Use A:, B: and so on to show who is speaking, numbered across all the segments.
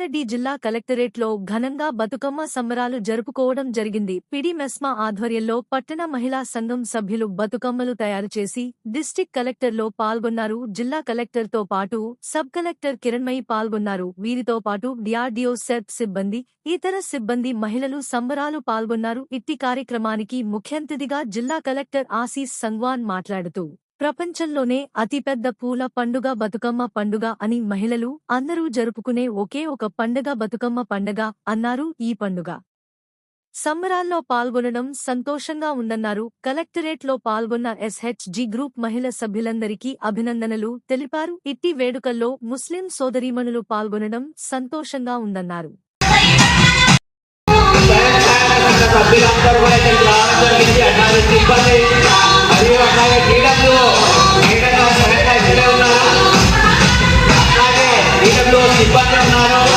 A: కామారెడ్డి జిల్లా కలెక్టరేట్లో ఘనంగా బతుకమ్మ సంబరాలు జరుపుకోవడం జరిగింది. పిడి మెస్మా ఆధ్వర్యంలో పట్టణ మహిళా సంఘం సభ్యులు బతుకమ్మలు తయారు చేసి డిస్టిక్ కలెక్టర్లో పాల్గొన్నారు. జిల్లా కలెక్టర్తో పాటు సబ్ కలెక్టర్ కిరణ్మయి పాల్గొన్నారు. వీరితో పాటు డిఆర్డీఓ సెర్ప్ సిబ్బంది ఇతర సిబ్బంది మహిళలు సంబరాలు పాల్గొన్నారు. ఇట్టి కార్యక్రమానికి ముఖ్యంతిథిగా జిల్లా కలెక్టర్ ఆశీస్ సంగ్వాన్ మాట్లాడుతూ ప్రపంచంలోనే అతిపెద్ద పూల పండుగ బతుకమ్మ పండుగ అని మహిళలు అందరూ జరుపుకునే ఒకే ఒక పండుగ బతుకమ్మ పండుగ అన్నారు ఈ పండుగ. సంబరాల్లో పాల్గొనడం సంతోషంగా ఉందన్నారు. కలెక్టరేట్లో పాల్గొన్న ఎస్హెచ్జి గ్రూప్ మహిళ సభ్యులందరికీ అభినందనలు తెలిపారు. ఇట్టి వేడుకల్లో ముస్లిం సోదరీమణులు పాల్గొనడం సంతోషంగా ఉందన్నారు.
B: సభ్యులందరూ టీడబ్ల్యూ సిబ్బంది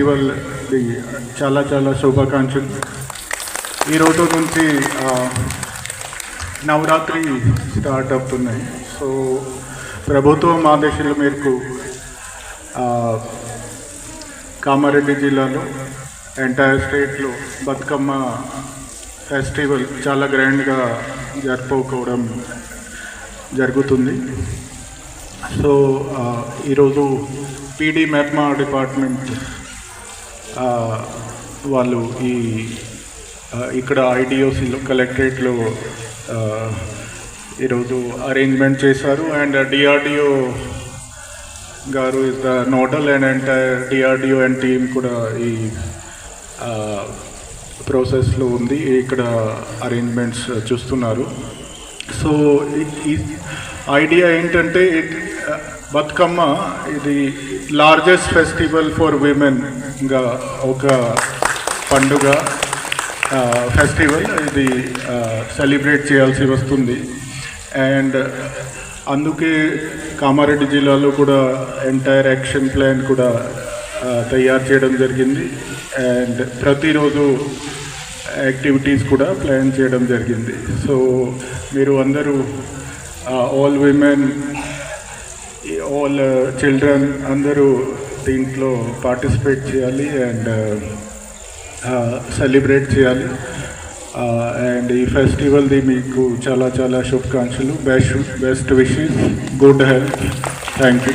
C: ఫెస్టివల్ చాలా చాలా శుభాకాంక్షలు. ఈ రోజు నుంచి నవరాత్రి స్టార్ట్ అవుతున్నాయి. సో ప్రభుత్వం ఆదేశాల మేరకు కామారెడ్డి జిల్లాలో ఎంటైర్ స్టేట్లో బతుకమ్మ ఫెస్టివల్ చాలా గ్రాండ్గా జరుపుకోవడం జరుగుతుంది. సో ఈరోజు పీడీ మెప్మా డిపార్ట్మెంట్ వాళ్ళు ఈ ఇక్కడ ఐడిఓసిలో కలెక్టరేట్లో ఈరోజు అరేంజ్మెంట్ చేశారు. అండ్ డిఆర్డిఓ గారు is the nodal and entire DRDO and team కూడా ఈ ప్రాసెస్లో ఉంది. ఇక్కడ అరేంజ్మెంట్స్ చూస్తున్నారు. సో ఈ- ఐడియా ఏంటంటే ఇట్ బతుకమ్మ ఇది లార్జెస్ట్ ఫెస్టివల్ ఫర్ విమెన్గా ఒక పండుగ. ఫెస్టివల్ ఇది సెలబ్రేట్ చేయాల్సి వస్తుంది. అండ్ అందుకే కామారెడ్డి జిల్లాలో కూడా ఎంటైర్ యాక్షన్ ప్లాన్ కూడా తయారు చేయడం జరిగింది. అండ్ ప్రతిరోజు యాక్టివిటీస్ కూడా ప్లాన్ చేయడం జరిగింది. సో మీరు అందరూ all women all children uh, అందరూ దీంట్లో పార్టిసిపేట్ చేయాలి అండ్ సెలబ్రేట్ uh, చేయాలి. అండ్ ఈ ఫెస్టివల్ది మీకు చాలా చాలా శుభాకాంక్షలు. Best best wishes good health thank you